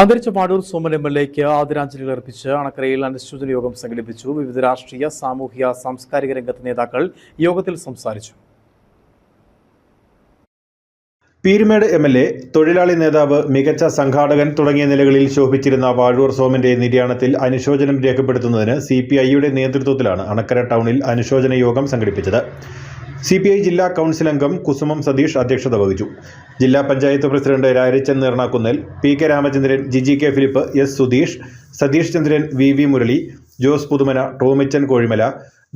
അന്തരിച്ച Padur Soman M L എക്ക് ആദരാഞ്ജലികൾ അർപ്പിച്ച് അണക്കരയിൽ അനുശോചന യോഗം സംഘടിപ്പിച്ചു. വിവിധ രാഷ്ട്രീയ സാമൂഹിക സാംസ്കാരിക രംഗത്തെ നേതാക്കൾ യോഗത്തിൽ സംസാരിച്ചു. പീരുമേട് എം എൽ എ തൊഴിലാളി നേതാവ് മികച്ച സംഘാടകൻ തുടങ്ങിയ നിലകളിൽ ശോഭിച്ചിരുന്ന വാഴൂർ സോമന്റെ നിര്യാണത്തിൽ അനുശോചനം രേഖപ്പെടുത്തുന്നതിന് സി പി ഐയുടെ നേതൃത്വത്തിലാണ് അണക്കര ടൗണിൽ അനുശോചന യോഗം സംഘടിപ്പിച്ചത്. സി പി ഐ ജില്ലാ കൗൺസിൽ അംഗം കുസുമം സതീഷ് അധ്യക്ഷത വഹിച്ചു. ജില്ലാ panchayat president Rarichan Neernakkunnel P K Ramachandran Giji K Philip S Sudheesh Satheesh Chandran V V Murali Jose Puthumana Tomichan Kozhimala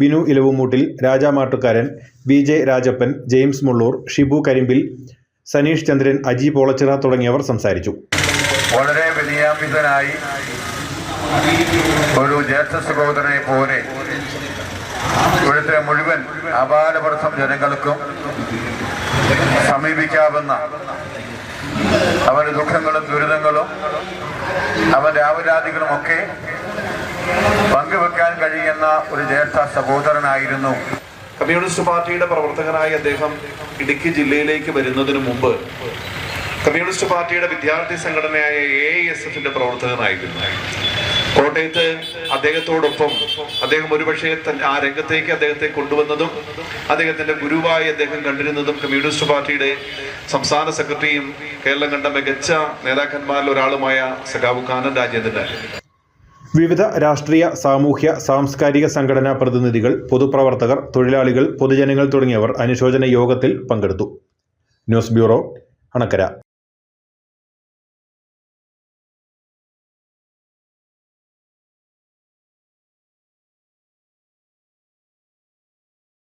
Binu Elavumoottil Rajamattukaran B J Rajappan James Mulloor Shibu Karimpil Saneesh Chandran Aji Polachira തുടങ്ങിയവർ സംസാരിച്ചു. വളരെ വിനയാമിതനായി ഒരു ജ്യേഷ്ഠ സഹോദരനെ പോലെ ഇവിടുത്തെ മുഴുവൻ അപാരവർഷം ജനങ്ങൾക്കും സമീപിക്കാവുന്ന അവന്റെ ദുഃഖങ്ങളും ദുരിതങ്ങളും അവന്റെ ആവരാധികളും ഒക്കെ പങ്കുവെക്കാൻ കഴിയുന്ന ഒരു ജ്യേഷ്ഠ സഹോദരനായിരുന്നു. കമ്മ്യൂണിസ്റ്റ് പാർട്ടിയുടെ പ്രവർത്തകനായി അദ്ദേഹം ഇടുക്കി ജില്ലയിലേക്ക് വരുന്നതിന് മുമ്പ് കമ്മ്യൂണിസ്റ്റ് പാർട്ടിയുടെ വിദ്യാർത്ഥി സംഘടനയായ എ എസ് എഫിന്റെ പ്രവർത്തകനായിരുന്നു. കോട്ടയത്ത് അദ്ദേഹത്തോടൊപ്പം അദ്ദേഹം ഒരുപക്ഷെ ആ രംഗത്തേക്ക് അദ്ദേഹത്തെ കൊണ്ടുവന്നതും അദ്ദേഹത്തിന്റെ ഗുരുവായി അദ്ദേഹം കണ്ടിരുന്നതും കമ്മ്യൂണിസ്റ്റ് പാർട്ടിയുടെ സംസ്ഥാന സെക്രട്ടറിയും കേരളം കണ്ട മികച്ച നേതാക്കന്മാരിൽ ഒരാളുമായ സഖാബു കാനൻ രാജേന്ദ്രൻ. വിവിധ രാഷ്ട്രീയ സാമൂഹ്യ സാംസ്കാരിക സംഘടനാ പ്രതിനിധികൾ പൊതുപ്രവർത്തകർ തൊഴിലാളികൾ പൊതുജനങ്ങൾ തുടങ്ങിയവർ അനുശോചന യോഗത്തിൽ പങ്കെടുത്തു. News bureau Anakkara.